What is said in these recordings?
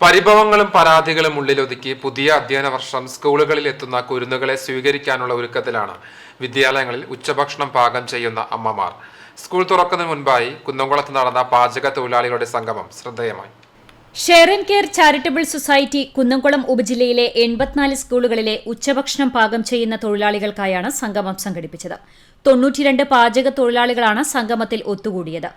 പരിഭവങ്ങളും പരാതികളും ഉള്ളിലൊതുക്കി പുതിയ അധ്യയന വർഷം സ്കൂളുകളിൽ എത്തുന്ന കുരുന്നുകളെ സ്വീകരിക്കാനുള്ള ഒരുക്കത്തിലാണ് വിദ്യാലയങ്ങളിൽ ഉച്ചഭക്ഷണം പാകം ചെയ്യുന്ന അമ്മമാർ. സ്കൂൾ തുറക്കുന്നതിന് മുൻപായി കുന്നംകുളത്ത് നടന്ന പാചക തൊഴിലാളികളുടെ സംഗമം ശ്രദ്ധേയമായി. Share and care charitable society Kunnamkulam ഉപജില്ലയിലെ എൺപത്തിനാല് സ്കൂളുകളിലെ ഉച്ചഭക്ഷണം പാകം ചെയ്യുന്ന തൊഴിലാളികൾക്കായാണ് സംഗമം സംഘടിപ്പിച്ചത്. തൊണ്ണൂറ്റിരണ്ട് പാചക തൊഴിലാളികളാണ് സംഗമത്തിൽ ഒത്തുകൂടിയത്.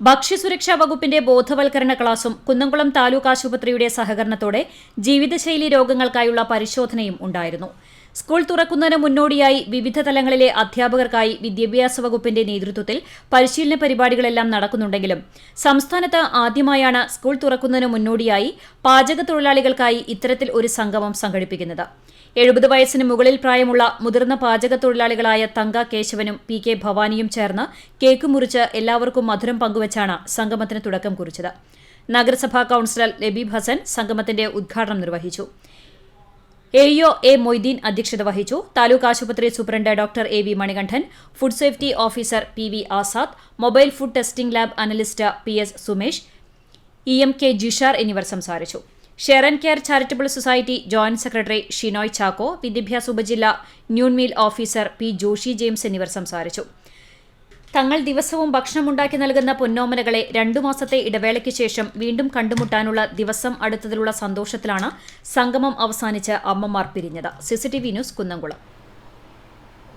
ഭക്ഷ്യസുരക്ഷാ വകുപ്പിന്റെ ബോധവൽക്കരണ ക്ലാസും കുന്നംകുളം താലൂക്ക് ആശുപത്രിയുടെ സഹകരണത്തോടെ ജീവിതശൈലി രോഗങ്ങൾക്കായുള്ള പരിശോധനയും ഉണ്ടായിരുന്നു. സ്കൂൾ തുറക്കുന്നതിന് മുന്നോടിയായി വിവിധ തലങ്ങളിലെ അധ്യാപകർക്കായി വിദ്യാഭ്യാസ വകുപ്പിന്റെ നേതൃത്വത്തിൽ പരിശീലന പരിപാടികളെല്ലാം നടക്കുന്നുണ്ടെങ്കിലും സംസ്ഥാനത്ത് ആദ്യമായാണ് സ്കൂൾ തുറക്കുന്നതിന് മുന്നോടിയായി പാചക തൊഴിലാളികൾക്കായി ഇത്തരത്തിൽ ഒരു സംഗമം സംഘടിപ്പിക്കുന്നത്. എഴുപത് വയസ്സിന് മുകളിൽ പ്രായമുള്ള മുതിർന്ന പാചക തൊഴിലാളികളായ തങ്ക കേശവനും പി കെ ഭവാനിയും ചേർന്ന് കേക്ക് മുറിച്ച് എല്ലാവർക്കും മധുരം പങ്കുവച്ചാണ് സംഗമത്തിന് തുടക്കം കുറിച്ചത്. നഗരസഭാ കൌൺസിലർ ലബീബ് ഹസൻ സംഗമത്തിന്റെ ഉദ്ഘാടനം നിർവഹിച്ചു. എഇഒ എ മൊയ്തീൻ അധ്യക്ഷത വഹിച്ചു. താലൂക്ക് ആശുപത്രി superintendent doctor A V Manikandan food safety officer P V Azad mobile food testing lab analyst P S Sumesh E M K Jishar എന്നിവർ സംസാരിച്ചു. Share and care charitable society joint secretary Shinoy Chacko വിദ്യാഭ്യാസ ഉപജില്ല noon meal officer P Joshi James എന്നിവർ സംസാരിച്ചു. തങ്ങൾ ദിവസവും ഭക്ഷണമുണ്ടാക്കി നൽകുന്ന പൊന്നോമനകളെ രണ്ടു മാസത്തെ ഇടവേളയ്ക്ക് ശേഷം വീണ്ടും കണ്ടുമുട്ടാനുള്ള ദിവസം അടുത്തതിലുള്ള സന്തോഷത്തിലാണ് സംഗമം അവസാനിച്ച് അമ്മമാർ പിരിഞ്ഞത്. CCTV news Kunnamkulam.